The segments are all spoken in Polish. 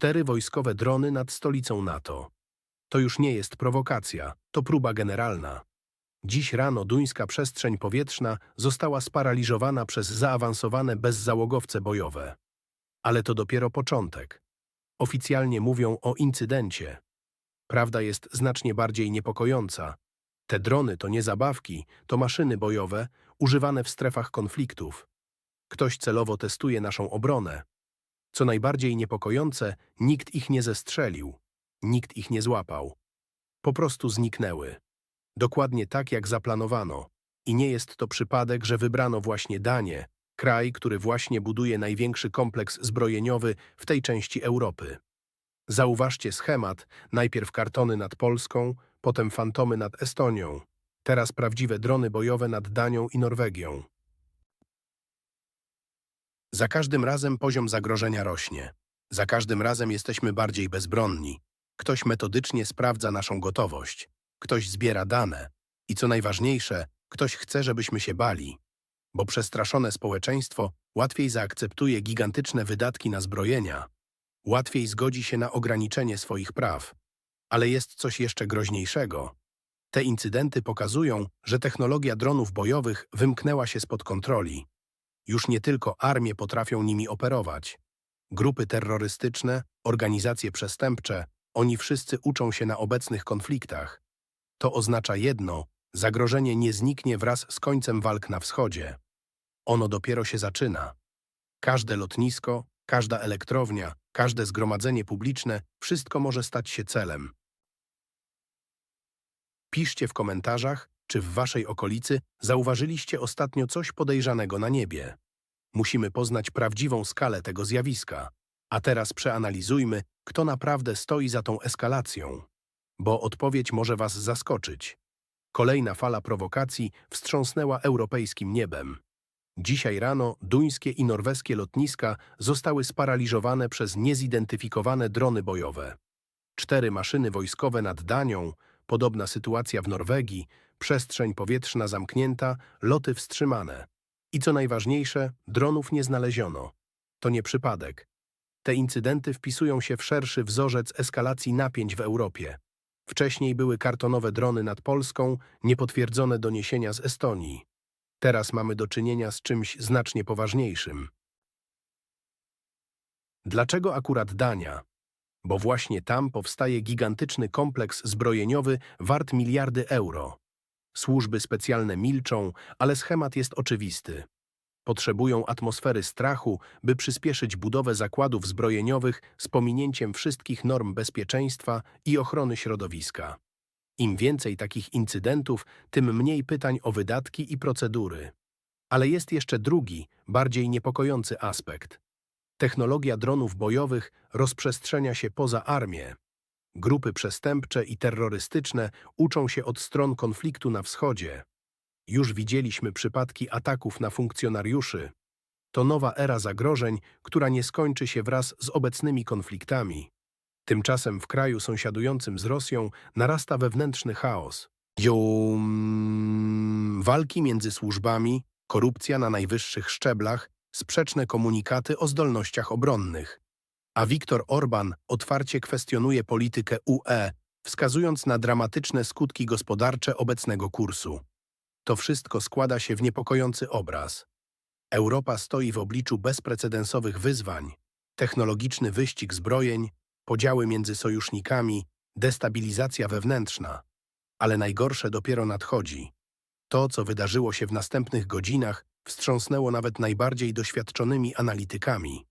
Cztery wojskowe drony nad stolicą NATO. To już nie jest prowokacja, to próba generalna. Dziś rano duńska przestrzeń powietrzna została sparaliżowana przez zaawansowane bezzałogowce bojowe. Ale to dopiero początek. Oficjalnie mówią o incydencie. Prawda jest znacznie bardziej niepokojąca. Te drony to nie zabawki, to maszyny bojowe używane w strefach konfliktów. Ktoś celowo testuje naszą obronę. Co najbardziej niepokojące, nikt ich nie zestrzelił, nikt ich nie złapał. Po prostu zniknęły. Dokładnie tak, jak zaplanowano. I nie jest to przypadek, że wybrano właśnie Danię, kraj, który właśnie buduje największy kompleks zbrojeniowy w tej części Europy. Zauważcie schemat, najpierw kartony nad Polską, potem fantomy nad Estonią, teraz prawdziwe drony bojowe nad Danią i Norwegią. Za każdym razem poziom zagrożenia rośnie. Za każdym razem jesteśmy bardziej bezbronni. Ktoś metodycznie sprawdza naszą gotowość. Ktoś zbiera dane. I co najważniejsze, ktoś chce, żebyśmy się bali. Bo przestraszone społeczeństwo łatwiej zaakceptuje gigantyczne wydatki na zbrojenia. Łatwiej zgodzi się na ograniczenie swoich praw. Ale jest coś jeszcze groźniejszego. Te incydenty pokazują, że technologia dronów bojowych wymknęła się spod kontroli. Już nie tylko armie potrafią nimi operować. Grupy terrorystyczne, organizacje przestępcze, oni wszyscy uczą się na obecnych konfliktach. To oznacza jedno, zagrożenie nie zniknie wraz z końcem walk na wschodzie. Ono dopiero się zaczyna. Każde lotnisko, każda elektrownia, każde zgromadzenie publiczne, wszystko może stać się celem. Piszcie w komentarzach, czy w waszej okolicy zauważyliście ostatnio coś podejrzanego na niebie. Musimy poznać prawdziwą skalę tego zjawiska. A teraz przeanalizujmy, kto naprawdę stoi za tą eskalacją. Bo odpowiedź może was zaskoczyć. Kolejna fala prowokacji wstrząsnęła europejskim niebem. Dzisiaj rano duńskie i norweskie lotniska zostały sparaliżowane przez niezidentyfikowane drony bojowe. Cztery maszyny wojskowe nad Danią, podobna sytuacja w Norwegii, przestrzeń powietrzna zamknięta, loty wstrzymane. I co najważniejsze, dronów nie znaleziono. To nie przypadek. Te incydenty wpisują się w szerszy wzorzec eskalacji napięć w Europie. Wcześniej były kartonowe drony nad Polską, niepotwierdzone doniesienia z Estonii. Teraz mamy do czynienia z czymś znacznie poważniejszym. Dlaczego akurat Dania? Bo właśnie tam powstaje gigantyczny kompleks zbrojeniowy wart miliardy euro. Służby specjalne milczą, ale schemat jest oczywisty. Potrzebują atmosfery strachu, by przyspieszyć budowę zakładów zbrojeniowych z pominięciem wszystkich norm bezpieczeństwa i ochrony środowiska. Im więcej takich incydentów, tym mniej pytań o wydatki i procedury. Ale jest jeszcze drugi, bardziej niepokojący aspekt. Technologia dronów bojowych rozprzestrzenia się poza armię. Grupy przestępcze i terrorystyczne uczą się od stron konfliktu na wschodzie. Już widzieliśmy przypadki ataków na funkcjonariuszy. To nowa era zagrożeń, która nie skończy się wraz z obecnymi konfliktami. Tymczasem w kraju sąsiadującym z Rosją narasta wewnętrzny chaos. Jum... Walki między służbami, korupcja na najwyższych szczeblach, sprzeczne komunikaty o zdolnościach obronnych. A Viktor Orban otwarcie kwestionuje politykę UE, wskazując na dramatyczne skutki gospodarcze obecnego kursu. To wszystko składa się w niepokojący obraz. Europa stoi w obliczu bezprecedensowych wyzwań, technologiczny wyścig zbrojeń, podziały między sojusznikami, destabilizacja wewnętrzna. Ale najgorsze dopiero nadchodzi. To, co wydarzyło się w następnych godzinach, wstrząsnęło nawet najbardziej doświadczonymi analitykami.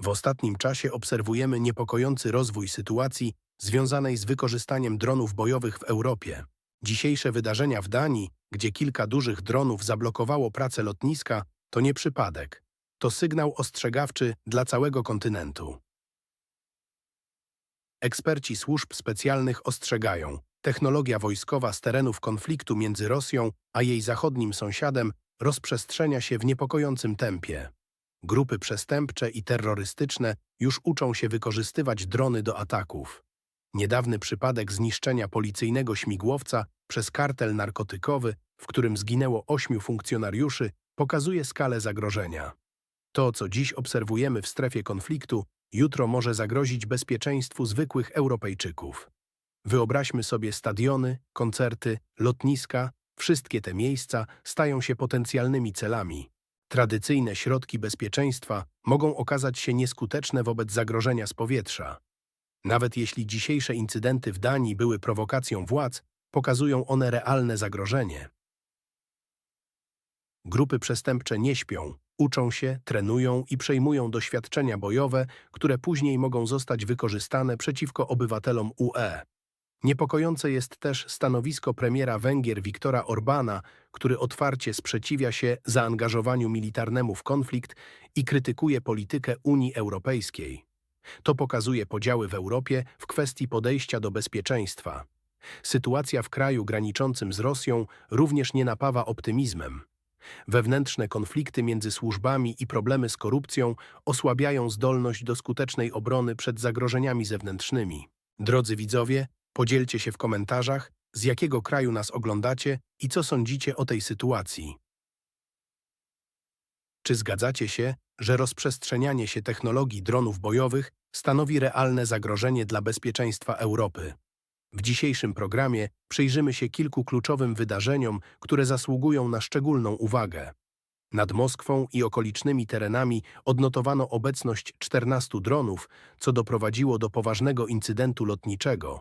W ostatnim czasie obserwujemy niepokojący rozwój sytuacji związanej z wykorzystaniem dronów bojowych w Europie. Dzisiejsze wydarzenia w Danii, gdzie kilka dużych dronów zablokowało pracę lotniska, to nie przypadek. To sygnał ostrzegawczy dla całego kontynentu. Eksperci służb specjalnych ostrzegają, technologia wojskowa z terenów konfliktu między Rosją a jej zachodnim sąsiadem rozprzestrzenia się w niepokojącym tempie. Grupy przestępcze i terrorystyczne już uczą się wykorzystywać drony do ataków. Niedawny przypadek zniszczenia policyjnego śmigłowca przez kartel narkotykowy, w którym zginęło ośmiu funkcjonariuszy, pokazuje skalę zagrożenia. To, co dziś obserwujemy w strefie konfliktu, jutro może zagrozić bezpieczeństwu zwykłych Europejczyków. Wyobraźmy sobie stadiony, koncerty, lotniska, wszystkie te miejsca stają się potencjalnymi celami. Tradycyjne środki bezpieczeństwa mogą okazać się nieskuteczne wobec zagrożenia z powietrza. Nawet jeśli dzisiejsze incydenty w Danii były prowokacją władz, pokazują one realne zagrożenie. Grupy przestępcze nie śpią, uczą się, trenują i przejmują doświadczenia bojowe, które później mogą zostać wykorzystane przeciwko obywatelom UE. Niepokojące jest też stanowisko premiera Węgier Viktora Orbana, który otwarcie sprzeciwia się zaangażowaniu militarnemu w konflikt i krytykuje politykę Unii Europejskiej. To pokazuje podziały w Europie w kwestii podejścia do bezpieczeństwa. Sytuacja w kraju graniczącym z Rosją również nie napawa optymizmem. Wewnętrzne konflikty między służbami i problemy z korupcją osłabiają zdolność do skutecznej obrony przed zagrożeniami zewnętrznymi. Drodzy widzowie, podzielcie się w komentarzach, z jakiego kraju nas oglądacie i co sądzicie o tej sytuacji. Czy zgadzacie się, że rozprzestrzenianie się technologii dronów bojowych stanowi realne zagrożenie dla bezpieczeństwa Europy? W dzisiejszym programie przyjrzymy się kilku kluczowym wydarzeniom, które zasługują na szczególną uwagę. Nad Moskwą i okolicznymi terenami odnotowano obecność 14 dronów, co doprowadziło do poważnego incydentu lotniczego.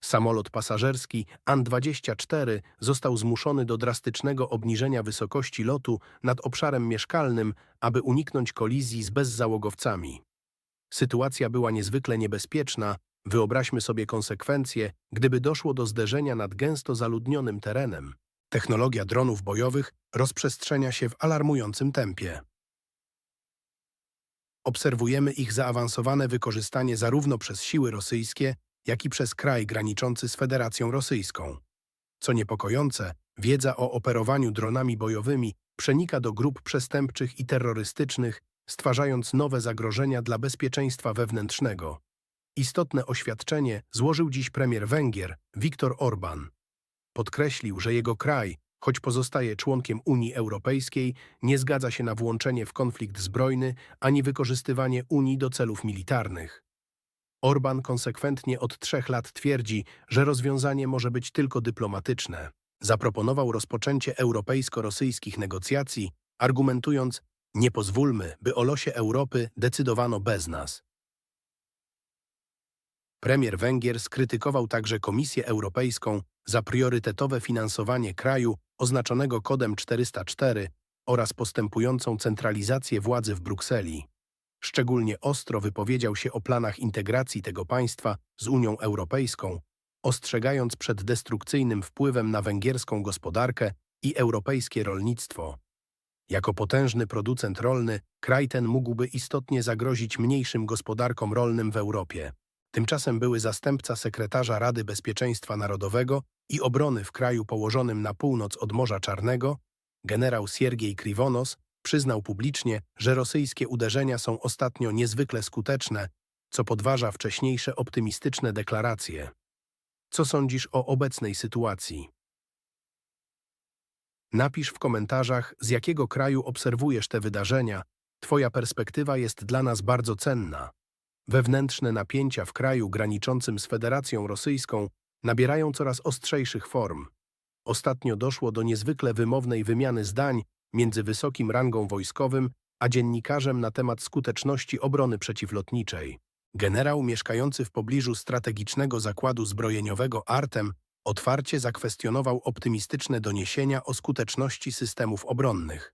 Samolot pasażerski An-24 został zmuszony do drastycznego obniżenia wysokości lotu nad obszarem mieszkalnym, aby uniknąć kolizji z bezzałogowcami. Sytuacja była niezwykle niebezpieczna, Wyobraźmy sobie konsekwencje, gdyby doszło do zderzenia nad gęsto zaludnionym terenem. Technologia dronów bojowych rozprzestrzenia się w alarmującym tempie. Obserwujemy ich zaawansowane wykorzystanie zarówno przez siły rosyjskie, jak i przez kraj graniczący z Federacją Rosyjską. Co niepokojące, wiedza o operowaniu dronami bojowymi przenika do grup przestępczych i terrorystycznych, stwarzając nowe zagrożenia dla bezpieczeństwa wewnętrznego. Istotne oświadczenie złożył dziś premier Węgier, Viktor Orban. Podkreślił, że jego kraj, choć pozostaje członkiem Unii Europejskiej, nie zgadza się na włączenie w konflikt zbrojny ani wykorzystywanie Unii do celów militarnych. Orban konsekwentnie od trzech lat twierdzi, że rozwiązanie może być tylko dyplomatyczne. Zaproponował rozpoczęcie europejsko-rosyjskich negocjacji, argumentując, nie pozwólmy, by o losie Europy decydowano bez nas. Premier Węgier skrytykował także Komisję Europejską za priorytetowe finansowanie kraju oznaczonego kodem 404 oraz postępującą centralizację władzy w Brukseli. Szczególnie ostro wypowiedział się o planach integracji tego państwa z Unią Europejską, ostrzegając przed destrukcyjnym wpływem na węgierską gospodarkę i europejskie rolnictwo. Jako potężny producent rolny, kraj ten mógłby istotnie zagrozić mniejszym gospodarkom rolnym w Europie. Tymczasem były zastępca sekretarza Rady Bezpieczeństwa Narodowego i Obrony w kraju położonym na północ od Morza Czarnego, generał Siergiej Krivonos, przyznał publicznie, że rosyjskie uderzenia są ostatnio niezwykle skuteczne, co podważa wcześniejsze optymistyczne deklaracje. Co sądzisz o obecnej sytuacji? Napisz w komentarzach, z jakiego kraju obserwujesz te wydarzenia. Twoja perspektywa jest dla nas bardzo cenna. Wewnętrzne napięcia w kraju graniczącym z Federacją Rosyjską nabierają coraz ostrzejszych form. Ostatnio doszło do niezwykle wymownej wymiany zdań między wysokim rangą wojskowym a dziennikarzem na temat skuteczności obrony przeciwlotniczej. Generał mieszkający w pobliżu strategicznego zakładu zbrojeniowego Artem otwarcie zakwestionował optymistyczne doniesienia o skuteczności systemów obronnych.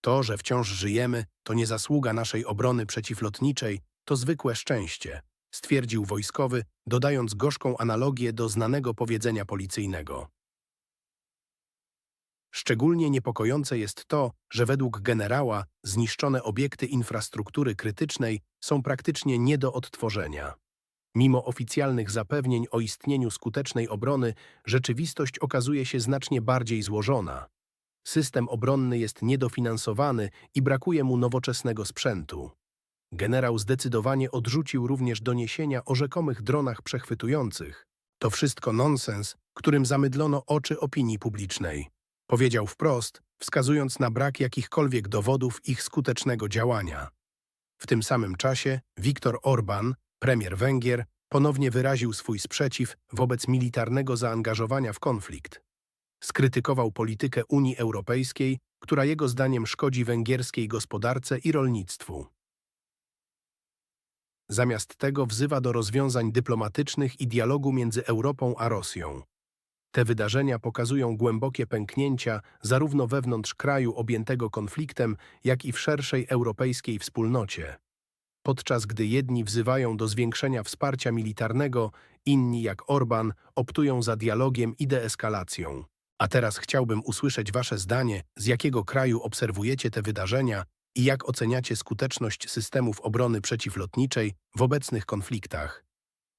To, że wciąż żyjemy, to nie zasługa naszej obrony przeciwlotniczej, to zwykłe szczęście, stwierdził wojskowy, dodając gorzką analogię do znanego powiedzenia policyjnego. Szczególnie niepokojące jest to, że według generała zniszczone obiekty infrastruktury krytycznej są praktycznie nie do odtworzenia. Mimo oficjalnych zapewnień o istnieniu skutecznej obrony, rzeczywistość okazuje się znacznie bardziej złożona. System obronny jest niedofinansowany i brakuje mu nowoczesnego sprzętu. Generał zdecydowanie odrzucił również doniesienia o rzekomych dronach przechwytujących. To wszystko nonsens, którym zamydlono oczy opinii publicznej. Powiedział wprost, wskazując na brak jakichkolwiek dowodów ich skutecznego działania. W tym samym czasie Viktor Orban, premier Węgier, ponownie wyraził swój sprzeciw wobec militarnego zaangażowania w konflikt. Skrytykował politykę Unii Europejskiej, która jego zdaniem szkodzi węgierskiej gospodarce i rolnictwu. Zamiast tego wzywa do rozwiązań dyplomatycznych i dialogu między Europą a Rosją. Te wydarzenia pokazują głębokie pęknięcia zarówno wewnątrz kraju objętego konfliktem, jak i w szerszej europejskiej wspólnocie. Podczas gdy jedni wzywają do zwiększenia wsparcia militarnego, inni jak Orban optują za dialogiem i deeskalacją. A teraz chciałbym usłyszeć Wasze zdanie, z jakiego kraju obserwujecie te wydarzenia i jak oceniacie skuteczność systemów obrony przeciwlotniczej w obecnych konfliktach.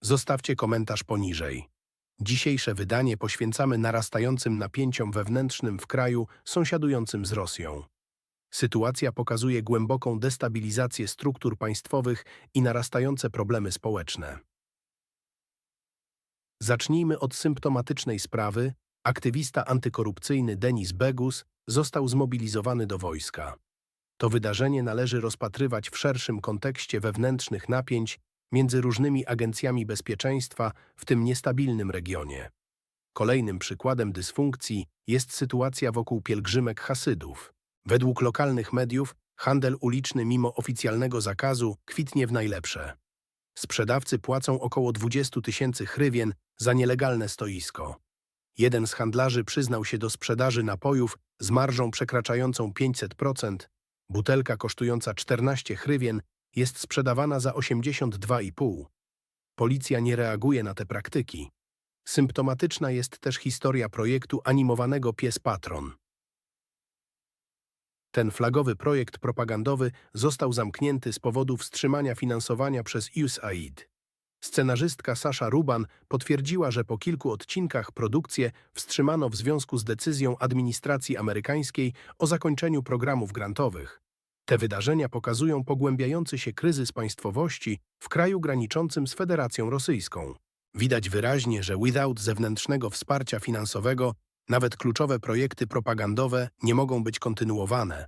Zostawcie komentarz poniżej. Dzisiejsze wydanie poświęcamy narastającym napięciom wewnętrznym w kraju sąsiadującym z Rosją. Sytuacja pokazuje głęboką destabilizację struktur państwowych i narastające problemy społeczne. Zacznijmy od symptomatycznej sprawy. Aktywista antykorupcyjny Denis Begus został zmobilizowany do wojska. To wydarzenie należy rozpatrywać w szerszym kontekście wewnętrznych napięć między różnymi agencjami bezpieczeństwa w tym niestabilnym regionie. Kolejnym przykładem dysfunkcji jest sytuacja wokół pielgrzymek Hasydów. Według lokalnych mediów handel uliczny mimo oficjalnego zakazu kwitnie w najlepsze. Sprzedawcy płacą około 20 tysięcy hrywien za nielegalne stoisko. Jeden z handlarzy przyznał się do sprzedaży napojów z marżą przekraczającą 500%. Butelka kosztująca 14 hrywien jest sprzedawana za 82,5. Policja nie reaguje na te praktyki. Symptomatyczna jest też historia projektu animowanego Pies Patron. Ten flagowy projekt propagandowy został zamknięty z powodu wstrzymania finansowania przez USAID. Scenarzystka Sasha Ruban potwierdziła, że po kilku odcinkach produkcję wstrzymano w związku z decyzją administracji amerykańskiej o zakończeniu programów grantowych. Te wydarzenia pokazują pogłębiający się kryzys państwowości w kraju graniczącym z Federacją Rosyjską. Widać wyraźnie, że without zewnętrznego wsparcia finansowego nawet kluczowe projekty propagandowe nie mogą być kontynuowane.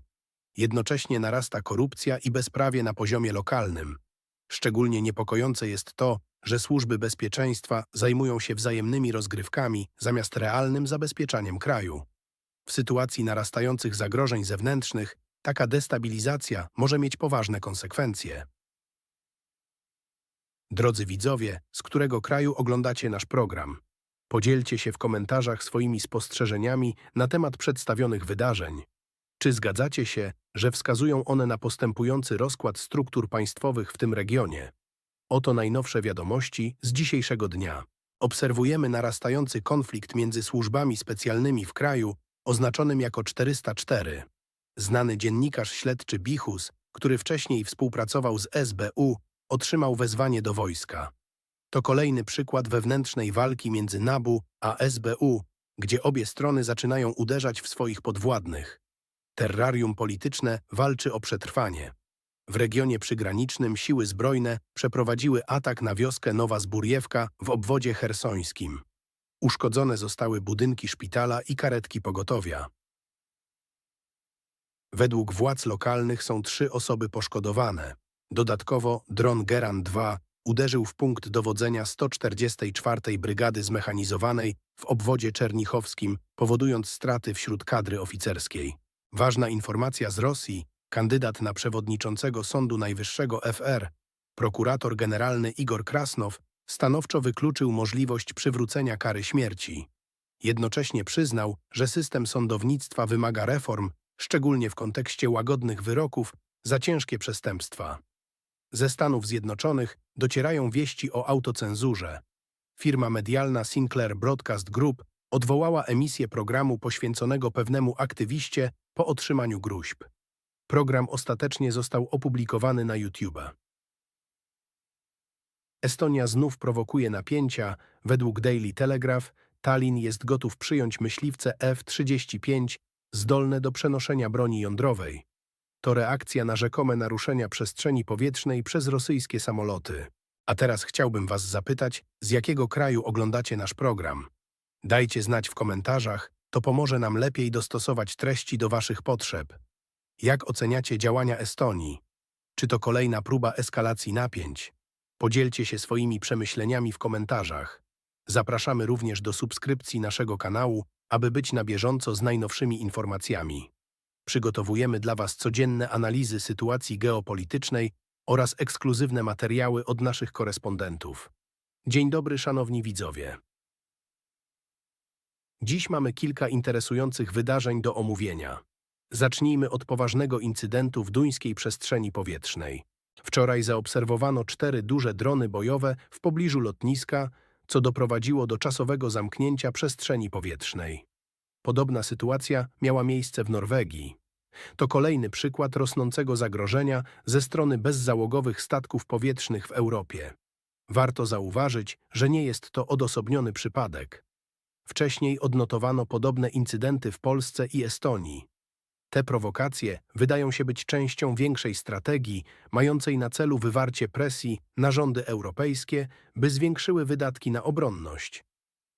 Jednocześnie narasta korupcja i bezprawie na poziomie lokalnym. Szczególnie niepokojące jest to, że służby bezpieczeństwa zajmują się wzajemnymi rozgrywkami zamiast realnym zabezpieczaniem kraju. W sytuacji narastających zagrożeń zewnętrznych taka destabilizacja może mieć poważne konsekwencje. Drodzy widzowie, z którego kraju oglądacie nasz program? Podzielcie się w komentarzach swoimi spostrzeżeniami na temat przedstawionych wydarzeń. Czy zgadzacie się, że wskazują one na postępujący rozkład struktur państwowych w tym regionie? Oto najnowsze wiadomości z dzisiejszego dnia. Obserwujemy narastający konflikt między służbami specjalnymi w kraju, oznaczonym jako 404. Znany dziennikarz śledczy Bichus, który wcześniej współpracował z SBU, otrzymał wezwanie do wojska. To kolejny przykład wewnętrznej walki między NABU a SBU, gdzie obie strony zaczynają uderzać w swoich podwładnych. Terrarium polityczne walczy o przetrwanie. W regionie przygranicznym siły zbrojne przeprowadziły atak na wioskę Nowa Zburjewka w obwodzie hersońskim. Uszkodzone zostały budynki szpitala i karetki pogotowia. Według władz lokalnych są trzy osoby poszkodowane. Dodatkowo dron Geran-2 uderzył w punkt dowodzenia 144 Brygady Zmechanizowanej w obwodzie czernichowskim, powodując straty wśród kadry oficerskiej. Ważna informacja z Rosji, kandydat na przewodniczącego Sądu Najwyższego FR, prokurator generalny Igor Krasnow, stanowczo wykluczył możliwość przywrócenia kary śmierci. Jednocześnie przyznał, że system sądownictwa wymaga reform, szczególnie w kontekście łagodnych wyroków za ciężkie przestępstwa. Ze Stanów Zjednoczonych docierają wieści o autocenzurze. Firma medialna Sinclair Broadcast Group odwołała emisję programu poświęconego pewnemu aktywiście po otrzymaniu gruźb. Program ostatecznie został opublikowany na YouTube. Estonia znów prowokuje napięcia. Według Daily Telegraph Tallinn jest gotów przyjąć myśliwce F-35 zdolne do przenoszenia broni jądrowej. To reakcja na rzekome naruszenia przestrzeni powietrznej przez rosyjskie samoloty. A teraz chciałbym Was zapytać, z jakiego kraju oglądacie nasz program? Dajcie znać w komentarzach, to pomoże nam lepiej dostosować treści do Waszych potrzeb. Jak oceniacie działania Estonii? Czy to kolejna próba eskalacji napięć? Podzielcie się swoimi przemyśleniami w komentarzach. Zapraszamy również do subskrypcji naszego kanału, aby być na bieżąco z najnowszymi informacjami. Przygotowujemy dla Was codzienne analizy sytuacji geopolitycznej oraz ekskluzywne materiały od naszych korespondentów. Dzień dobry, szanowni widzowie. Dziś mamy kilka interesujących wydarzeń do omówienia. Zacznijmy od poważnego incydentu w duńskiej przestrzeni powietrznej. Wczoraj zaobserwowano cztery duże drony bojowe w pobliżu lotniska, co doprowadziło do czasowego zamknięcia przestrzeni powietrznej. Podobna sytuacja miała miejsce w Norwegii. To kolejny przykład rosnącego zagrożenia ze strony bezzałogowych statków powietrznych w Europie. Warto zauważyć, że nie jest to odosobniony przypadek. Wcześniej odnotowano podobne incydenty w Polsce i Estonii. Te prowokacje wydają się być częścią większej strategii, mającej na celu wywarcie presji na rządy europejskie, by zwiększyły wydatki na obronność.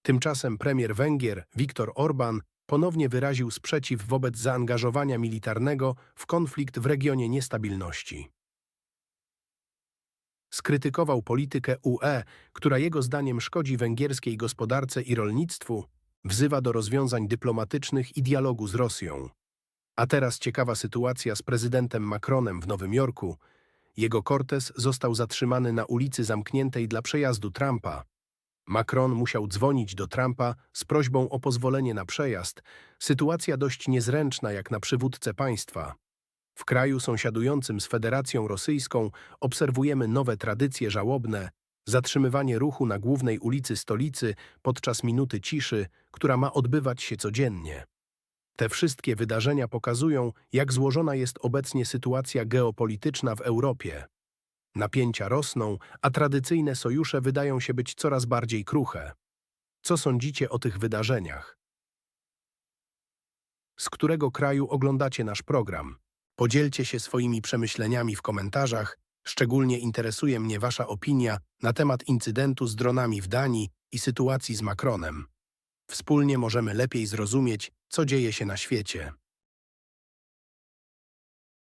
Tymczasem premier Węgier Viktor Orban ponownie wyraził sprzeciw wobec zaangażowania militarnego w konflikt w regionie niestabilności. Skrytykował politykę UE, która jego zdaniem szkodzi węgierskiej gospodarce i rolnictwu, wzywa do rozwiązań dyplomatycznych i dialogu z Rosją. A teraz ciekawa sytuacja z prezydentem Macronem w Nowym Jorku. Jego kortes został zatrzymany na ulicy zamkniętej dla przejazdu Trumpa. Macron musiał dzwonić do Trumpa z prośbą o pozwolenie na przejazd. Sytuacja dość niezręczna jak na przywódcę państwa. W kraju sąsiadującym z Federacją Rosyjską obserwujemy nowe tradycje żałobne, zatrzymywanie ruchu na głównej ulicy stolicy podczas minuty ciszy, która ma odbywać się codziennie. Te wszystkie wydarzenia pokazują, jak złożona jest obecnie sytuacja geopolityczna w Europie. Napięcia rosną, a tradycyjne sojusze wydają się być coraz bardziej kruche. Co sądzicie o tych wydarzeniach? Z którego kraju oglądacie nasz program? Podzielcie się swoimi przemyśleniami w komentarzach. Szczególnie interesuje mnie Wasza opinia na temat incydentu z dronami w Danii i sytuacji z Macronem. Wspólnie możemy lepiej zrozumieć, co dzieje się na świecie.